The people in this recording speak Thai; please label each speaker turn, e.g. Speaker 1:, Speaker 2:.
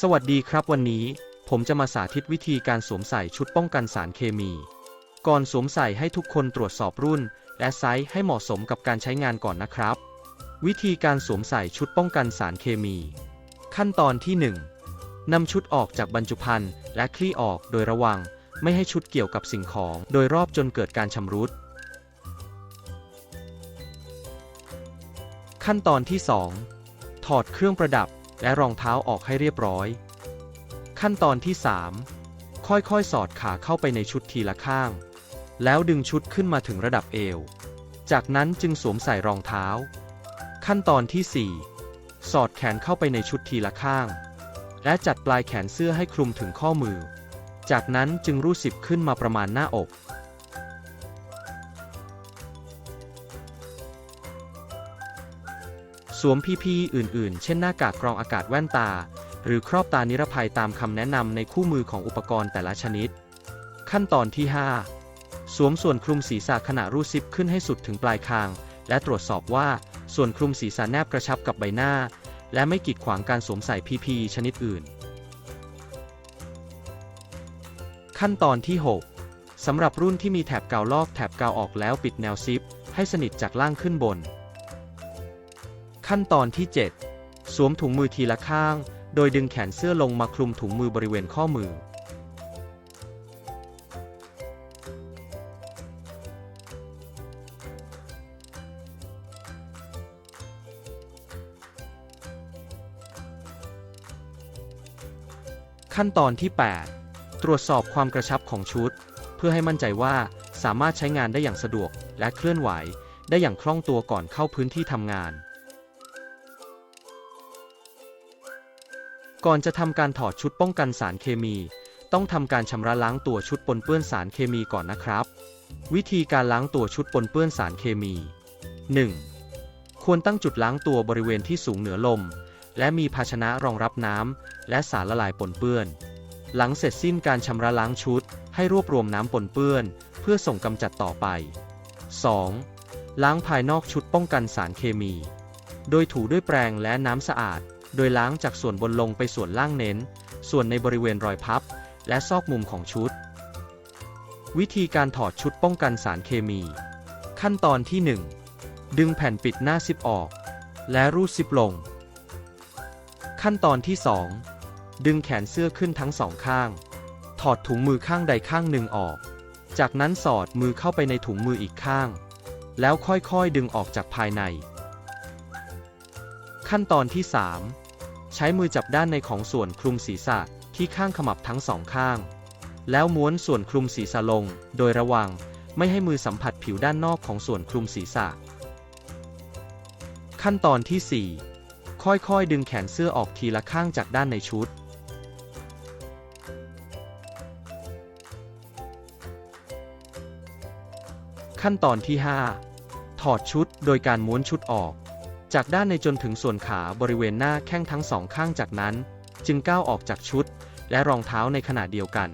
Speaker 1: สวัสดีครับวันนี้ ผมจะมาสาธิตวิธีการสวมใส่ชุดป้องกันสารเคมี ก่อนสวมใส่ให้ทุกคนตรวจสอบรุ่น และไซส์ให้เหมาะสมกับการใช้งานก่อนนะครับ วิธีการสวมใส่ชุดป้องกันสารเคมี ขั้นตอนที่ 1นำชุดออกจากบรรจุภัณฑ์และคลี่ออกโดยระวัง ไม่ให้ชุดเกี่ยวกับสิ่งของโดยรอบจนเกิดการชำรุด ขั้นตอนที่ 2 ถอดเครื่องประดับ และรองเท้าออกให้เรียบร้อย ขั้นตอนที่ 3 ค่อยๆ สอดขาเข้าไปในชุดทีละข้าง แล้วดึงชุดขึ้นมาถึงระดับเอว จากนั้นจึงสวมใส่รองเท้า ขั้นตอนที่ 4 สอดแขนเข้าไปในชุดทีละข้าง และจัดปลายแขนเสื้อให้คลุมถึงข้อมือ จากนั้นจึงรูดสิบขึ้นมาประมาณหน้าอก วมพีพีอื่นๆ เช่นหน้ากากกรองอากาศแว่นตา หรือครอบตานิรภัยตามคำแนะนำในคู่มือของอุปกรณ์แต่ละชนิด ขั้นตอนที่ 5 สวมส่วนคลุมศีรษะขณะรูดซิปขึ้นให้สุดถึงปลายคาง และตรวจสอบว่าส่วนคลุมศีรษะแนบกระชับกับใบหน้า และไม่กีดขวางการสวมใส่พีพีชนิดอื่น ขั้นตอนที่ 6สำหรับรุ่นที่มีแถบกาวลอกแถบกาวออกแล้วปิดแนวซิปให้สนิทจากล่างขึ้นบน ขั้นตอนที่ 7 สวมถุงมือทีละข้าง โดยดึงแขนเสื้อลงมาคลุมถุงมือบริเวณข้อมือ ขั้นตอนที่ 8 ตรวจสอบความกระชับของชุด เพื่อให้มั่นใจว่าสามารถใช้งานได้อย่างสะดวกและเคลื่อนไหว ได้อย่างคล่องตัวก่อนเข้าพื้นที่ทำงาน ก่อนจะทำการถอดชุดป้องกันสารเคมี ต้องทำการชำระล้างตัวชุดปนเปื้อนสารเคมีก่อนนะครับ วิธีการล้างตัวชุดปนเปื้อนสารเคมี 1. ควรตั้งจุดล้างตัวบริเวณที่สูงเหนือลม และมีภาชนะรองรับน้ำและสารละลายปนเปื้อน หลังเสร็จสิ้นการชำระล้างชุด ให้รวบรวมน้ำปนเปื้อน เพื่อส่งกำจัดต่อไป 2. ล้างภายนอกชุดป้องกันสารเคมี โดยถูด้วยแปรงและน้ำสะอาด โดยล้างจากส่วนบนลงไปส่วนล่างเน้น ส่วนในบริเวณรอยพับ และซอกมุมของชุด วิธีการถอดชุดป้องกันสารเคมี ขั้นตอนที่ 1 ดึงแผ่นปิดหน้าซิปออก และรูดซิปลง ขั้นตอนที่ 2 ดึงแขนเสื้อขึ้นทั้งสองข้าง ถอดถุงมือข้างใดข้างหนึ่งออก จากนั้นสอดมือเข้าไปในถุงมืออีกข้าง แล้วค่อยๆดึงออกจากภายในขั้นตอนที่ 3 ใช้มือจับด้านในของส่วนคลุมศีรษะที่ข้างขมับทั้งสองข้าง แล้วม้วนส่วนคลุมศีรษะลง โดยระวังไม่ให้มือสัมผัสผิวด้านนอกของส่วนคลุมศีรษะ ขั้นตอนที่ 4 ค่อยๆ ดึงแขนเสื้อออกทีละข้างจากด้านในชุด ขั้นตอนที่ 5 ถอดชุดโดยการม้วนชุดออก จากด้านในจนถึงส่วนขาบริเวณหน้าแข้งทั้งสองข้างจากนั้น จึงก้าวออกจากชุด และรองเท้าในขณะเดียวกัน